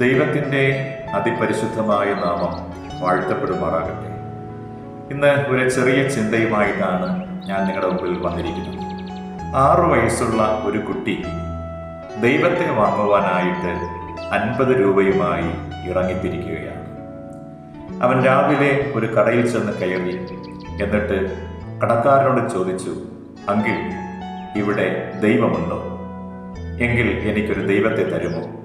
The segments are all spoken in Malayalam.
ദൈവത്തിന്റെ അതിപരിശുദ്ധമായ നാമം വാഴ്ത്തപ്പെടുമാറാകട്ടെ. ഇന്ന് ഒരു ചെറിയ ചിന്തയുമായിട്ടാണ് ഞാൻ നിങ്ങളുടെ മുമ്പിൽ വന്നിരിക്കുന്നത്. ആറു വയസ്സുള്ള ഒരു കുട്ടി ദൈവത്തെ വാങ്ങുവാനായിട്ട് അൻപത് രൂപയുമായി ഇറങ്ങിത്തിരിക്കുകയാണ്. അവൻ രാവിലെ ഒരു കടയിൽ ചെന്ന് കയറി എന്നിട്ട് കടക്കാരനോട് ചോദിച്ചു അങ്കിൽ ഇവിടെ ദൈവമുണ്ടോ? എങ്കിൽ എനിക്കൊരു ദൈവത്തെ തരുമോ?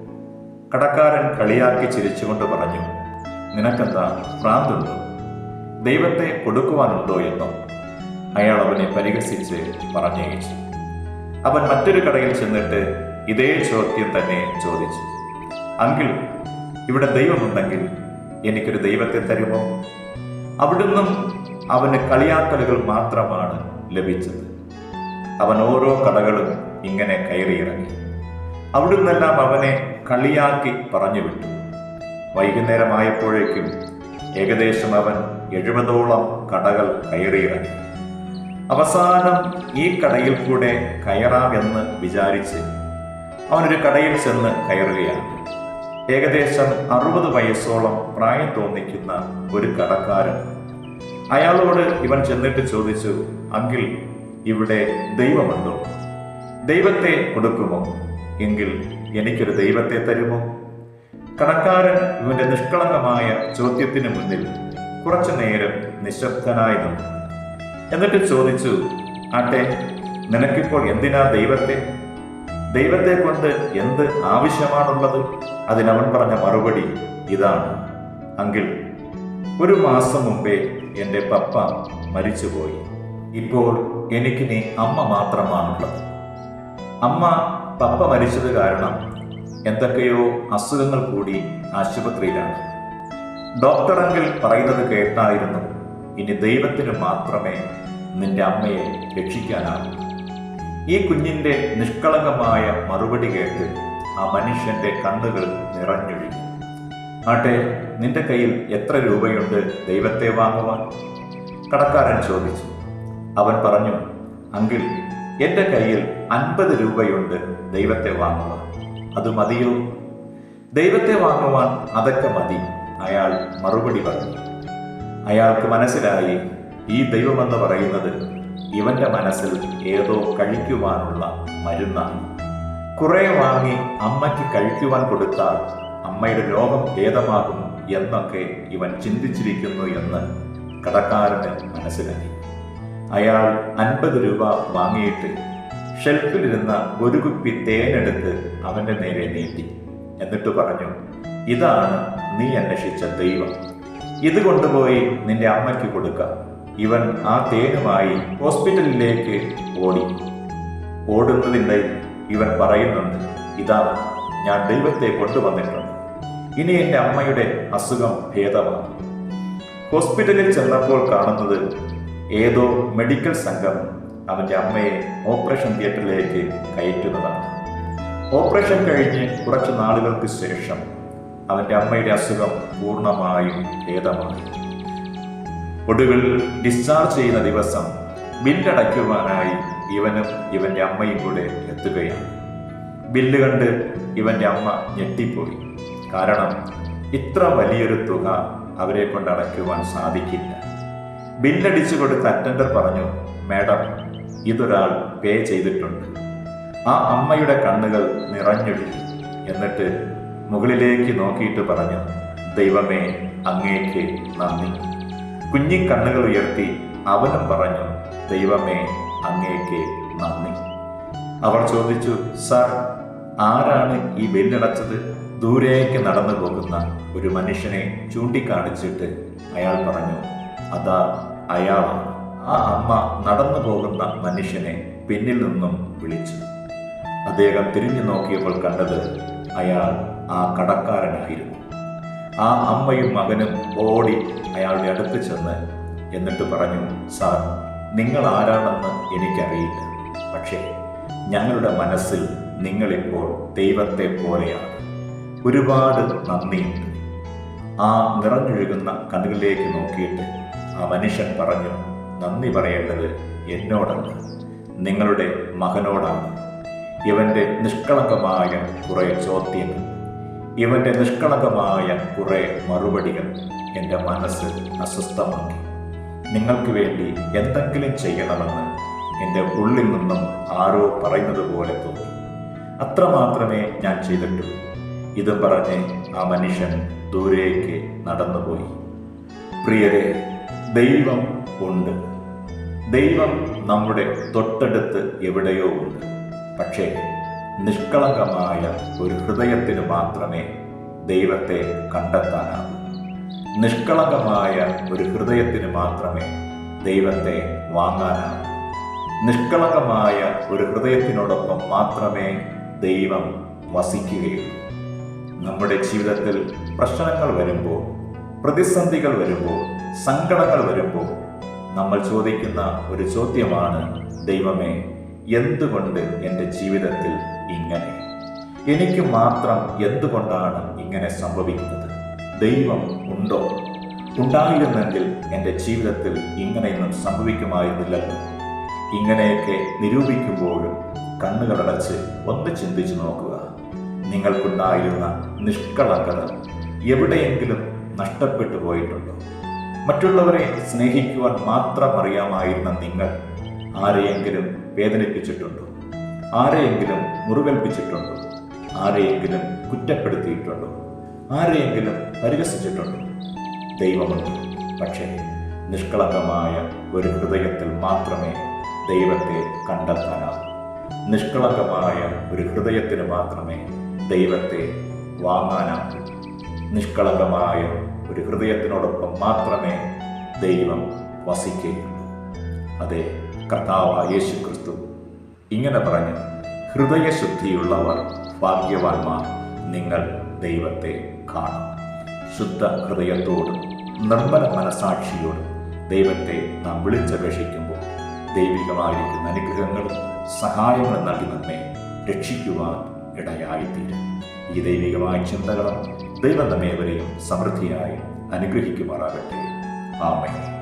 കടക്കാരൻ കളിയാക്കി ചിരിച്ചുകൊണ്ട് പറഞ്ഞു നിനക്കെന്താ ഭ്രാന്തുണ്ടോ? ദൈവത്തെ കൊടുക്കുവാനുണ്ടോ എന്നോ? അയാൾ അവനെ പരിഹസിച്ച് പറഞ്ഞയച്ചു അവൻ മറ്റൊരു കടയിൽ ചെന്നിട്ട് ഇതേ ചോദ്യം തന്നെ ചോദിച്ചു. അങ്കിൾ ഇവിടെ ദൈവമുണ്ടെങ്കിൽ എനിക്കൊരു ദൈവത്തെ തരുമോ? അവിടുന്നും അവന് കളിയാക്കലുകൾ മാത്രമാണ് ലഭിച്ചത്. അവൻ ഓരോ കടകളും ഇങ്ങനെ കയറിയിറങ്ങി. അവിടുന്നെല്ലാം അവനെ കളിയാക്കി പറഞ്ഞു വിട്ടു വൈകുന്നേരമായപ്പോഴേക്കും ഏകദേശം അവൻ എഴുപതോളം കടകൾ കയറിയിറങ്ങി. അവസാനം ഈ കടയിൽ കൂടെ കയറാമെന്ന് വിചാരിച്ച് അവനൊരു കടയിൽ ചെന്ന് കയറുകയാണ്. ഏകദേശം അറുപത് വയസ്സോളം പ്രായം തോന്നിക്കുന്ന ഒരു കടക്കാരൻ. അയാളോട് ഇവൻ ചെന്നിട്ട് ചോദിച്ചു അങ്കിൽ ഇവിടെ ദൈവമുണ്ടോ? ദൈവത്തെ കൊടുക്കുമോ? എങ്കിൽ എനിക്കൊരു ദൈവത്തെ തരുമോ? കടക്കാരൻ ഇവന്റെ നിഷ്കളങ്കമായ ചോദ്യത്തിന് മുന്നിൽ കുറച്ചു നേരം നിശബ്ദനായി നിന്നു. എന്നിട്ട് ചോദിച്ചു ആട്ടെ നിനക്കിപ്പോൾ എന്തിനാ ദൈവത്തെ? ദൈവത്തെ കൊണ്ട് എന്ത് ആവശ്യമാണുള്ളത്? അതിനവൻ പറഞ്ഞ മറുപടി ഇതാണ്. അങ്കിൾ ഒരു മാസം മുമ്പേ എന്റെ പപ്പ മരിച്ചുപോയി. ഇപ്പോൾ എനിക്കിനി അമ്മ മാത്രമാണുള്ളത്. അമ്മ പപ്പ മരിച്ചത് കാരണം എന്തൊക്കെയോ അസുഖങ്ങൾ കൂടി ആശുപത്രിയിലാണ്. ഡോക്ടർ പറയുന്നത് കേട്ടായിരുന്നു ഇനി ദൈവത്തിന് മാത്രമേ നിന്റെ അമ്മയെ രക്ഷിക്കാനാകൂ. ഈ കുഞ്ഞിന്റെ നിഷ്കളങ്കമായ മറുപടി കേട്ട് ആ മനുഷ്യന്റെ കണ്ണുകൾ നിറഞ്ഞൊഴുകി. ആട്ടെ നിന്റെ കയ്യിൽ എത്ര രൂപയുണ്ട്? ദൈവത്തെ വാങ്ങുവാൻ? കടക്കാരൻ ചോദിച്ചു. അവൻ പറഞ്ഞു അങ്കിൾ എന്റെ കയ്യിൽ അൻപത് രൂപയുണ്ട് ദൈവത്തെ വാങ്ങുവാൻ. അത് മതിയോ? ദൈവത്തെ വാങ്ങുവാൻ അതൊക്കെ മതി അയാൾ മറുപടി പറഞ്ഞു. അയാൾക്ക് മനസ്സിലായി ഈ ദൈവമെന്ന് പറയുന്നത് ഇവന്റെ മനസ്സിൽ ഏതോ കഴിക്കുവാനുള്ള മരുന്നാണ്. കുറെ വാങ്ങി അമ്മയ്ക്ക് കഴിക്കുവാൻ കൊടുത്താൽ അമ്മയുടെ രോഗം ഭേദമാകും എന്നൊക്കെ ഇവൻ ചിന്തിച്ചിരിക്കുന്നു എന്ന് കടക്കാരന് മനസ്സിലായി. അയാൾ അൻപത് രൂപ വാങ്ങിയിട്ട് ഷെൽഫിലിരുന്ന ഒരു കുപ്പി തേനെടുത്ത് അവന്റെ നേരെ നീട്ടി. എന്നിട്ട് പറഞ്ഞു ഇതാണ് നീ അന്വേഷിച്ച ദൈവം. ഇത് കൊണ്ടുപോയി നിന്റെ അമ്മയ്ക്ക് കൊടുക്ക. ഇവൻ ആ തേനുമായി ഹോസ്പിറ്റലിലേക്ക് ഓടി. ഓടുന്നതിന്റെ ഇവൻ പറയുന്നുണ്ട് ഇതാ ഞാൻ ദൈവത്തെ കൊണ്ടുവന്നിട്ടുണ്ട്. ഇനി എന്റെ അമ്മയുടെ അസുഖം ഭേദമാണ്. ഹോസ്പിറ്റലിൽ ചെന്നപ്പോൾ കാണുന്നത് ഏതോ മെഡിക്കൽ സംഘം അവന്റെ അമ്മയെ ഓപ്പറേഷൻ തിയേറ്ററിലേക്ക് കയറ്റുന്നതാണ്. ഓപ്പറേഷൻ കഴിഞ്ഞ് കുറച്ച് നാളുകൾക്ക് ശേഷം അവന്റെ അമ്മയുടെ അസുഖം പൂർണമായും ഭേദമായി. ഒടുവിൽ ഡിസ്ചാർജ് ചെയ്യുന്ന ദിവസം ബില്ലടയ്ക്കുവാനായി ഇവനും ഇവന്റെ അമ്മയും കൂടെ എത്തുകയാണ് ബില്ല് കണ്ട് ഇവന്റെ അമ്മ ഞെട്ടിപ്പോയി. കാരണം ഇത്ര വലിയൊരു തുക അവരെ കൊണ്ട് അടയ്ക്കുവാൻ സാധിക്കില്ല. ബില്ലടിച്ചു അറ്റൻഡർ പറഞ്ഞു മാഡം ഇതൊരാൾ പേ ചെയ്തിട്ടുണ്ട്. ആ അമ്മയുടെ കണ്ണുകൾ നിറഞ്ഞൊഴുകി. എന്നിട്ട് മുകളിലേക്ക് നോക്കിയിട്ട് പറഞ്ഞു ദൈവമേ അങ്ങേക്ക് നന്ദി. കുഞ്ഞി കണ്ണുകൾ ഉയർത്തി അവനും പറഞ്ഞു ദൈവമേ അങ്ങേക്ക് നന്ദി. അവർ ചോദിച്ചു സാർ ആരാണ് ഈ ബില്ലടച്ചത്? ദൂരേക്ക് നടന്നു പോകുന്ന ഒരു മനുഷ്യനെ ചൂണ്ടിക്കാണിച്ചിട്ട് അയാൾ പറഞ്ഞു അതാ അയാളാണ് ആ അമ്മ നടന്നു പോകുന്ന മനുഷ്യനെ പിന്നിൽ നിന്നും വിളിച്ചു. അദ്ദേഹം തിരിഞ്ഞു നോക്കിയപ്പോൾ കണ്ടത് അയാൾ ആ കടക്കാരനായിരുന്നു. ആ അമ്മയും മകനും ഓടി അയാളുടെ അടുത്ത് ചെന്ന് എന്നിട്ട് പറഞ്ഞു സാർ നിങ്ങൾ ആരാണെന്ന് എനിക്കറിയില്ല. പക്ഷേ ഞങ്ങളുടെ മനസ്സിൽ നിങ്ങളിപ്പോൾ ദൈവത്തെ പോലെയാണ്. ഒരുപാട് നന്ദിയുണ്ട്. ആ നിറഞ്ഞൊഴുകുന്ന കണ്ണുകളിലേക്ക് നോക്കിയിട്ട് ആ മനുഷ്യൻ പറഞ്ഞു നന്ദി പറയേണ്ടത് എന്നോടല്ല നിങ്ങളുടെ മകനോടാണ്. ഇവന്റെ നിഷ്കളങ്കമായ കുറേ ചോദ്യങ്ങൾ ഇവന്റെ നിഷ്കളങ്കമായ കുറേ മറുപടികൾ എന്റെ മനസ്സ് അസ്വസ്ഥമാക്കി. നിങ്ങൾക്ക് വേണ്ടി എന്തെങ്കിലും ചെയ്യണമെന്ന് എന്റെ ഉള്ളിൽ നിന്നും ആരോ പറയുന്നത് പോലെ തോന്നി. അത്രമാത്രമേ ഞാൻ ചെയ്തിട്ടുള്ളൂ. ഇതും പറഞ്ഞ് ആ മനുഷ്യൻ ദൂരേക്ക് നടന്നുപോയി. പ്രിയരെ ദൈവം ഉണ്ട്. ദൈവം നമ്മുടെ തൊട്ടടുത്ത് എവിടെയോ ഉണ്ട്. പക്ഷേ നിഷ്കളങ്കമായ ഒരു ഹൃദയത്തിന് മാത്രമേ ദൈവത്തെ കണ്ടെത്താനാവൂ. നിഷ്കളങ്കമായ ഒരു ഹൃദയത്തിന് മാത്രമേ ദൈവത്തെ വാങ്ങാനാവൂ. നിഷ്കളങ്കമായ ഒരു ഹൃദയത്തിനോടൊപ്പം മാത്രമേ ദൈവം വസിക്കുകയുള്ളൂ. നമ്മുടെ ജീവിതത്തിൽ പ്രശ്നങ്ങൾ വരുമ്പോൾ പ്രതിസന്ധികൾ വരുമ്പോൾ സങ്കടങ്ങൾ വരുമ്പോൾ നമ്മൾ ചോദിക്കുന്ന ഒരു ചോദ്യമാണ് ദൈവമേ എന്തുകൊണ്ട് എന്റെ ജീവിതത്തിൽ ഇങ്ങനെ? എനിക്ക് മാത്രം എന്തുകൊണ്ടാണ് ഇങ്ങനെ സംഭവിക്കുന്നത്? ദൈവം ഉണ്ടോ? ഉണ്ടായിരുന്നെങ്കിൽ എന്റെ ജീവിതത്തിൽ ഇങ്ങനെയൊന്നും സംഭവിക്കുമായിരുന്നില്ലല്ലോ. ഇങ്ങനെയൊക്കെ നിരൂപിക്കുമ്പോഴും കണ്ണുകളടച്ച് ഒന്ന് ചിന്തിച്ചു നോക്കുക. നിങ്ങൾക്കുണ്ടായിരുന്ന നിഷ്കളങ്കത എവിടെയെങ്കിലും നഷ്ടപ്പെട്ടു പോയിട്ടുണ്ടോ? മറ്റുള്ളവരെ സ്നേഹിക്കുവാൻ മാത്രം അറിയാമായിരുന്ന നിങ്ങൾ ആരെയെങ്കിലും വേദനിപ്പിച്ചിട്ടുണ്ടോ? ആരെയെങ്കിലും മുറിവേൽപ്പിച്ചിട്ടുണ്ടോ? ആരെയെങ്കിലും കുറ്റപ്പെടുത്തിയിട്ടുണ്ടോ? ആരെയെങ്കിലും പരിഹസിച്ചിട്ടുണ്ടോ? ദൈവമുണ്ട്. പക്ഷേ നിഷ്കളങ്കമായ ഒരു ഹൃദയത്തിൽ മാത്രമേ ദൈവത്തെ കണ്ടെത്താനാവൂ. നിഷ്കളങ്കമായ ഒരു ഹൃദയത്തിന് മാത്രമേ ദൈവത്തെ വാങ്ങാനാവൂ. നിഷ്കളങ്കമായ ഒരു ഹൃദയത്തിനോടൊപ്പം മാത്രമേ ദൈവം വസിക്കുകയുള്ളൂ. അതെ കർത്താവ് യേശു ക്രിസ്തു ഇങ്ങനെ പറഞ്ഞു ഹൃദയശുദ്ധിയുള്ളവർ ഭാഗ്യവാന്മാർ നിങ്ങൾ ദൈവത്തെ കാണും. ശുദ്ധ ഹൃദയത്തോട് നിർമ്മല മനസാക്ഷിയോട് ദൈവത്തെ നാം വിളിച്ചപേക്ഷിക്കുമ്പോൾ ദൈവികമായിരിക്കുന്ന അനുഗ്രഹങ്ങളും സഹായങ്ങളും നൽകി നമ്മെ രക്ഷിക്കുവാൻ ഇടയായിത്തീരും. ഈ ദൈവികമായ ചിന്തകളും ദൈവം നമ്മേവരെയും സമൃദ്ധിയായി അനുഗ്രഹിക്കുമാറാകട്ടെ. ആമേ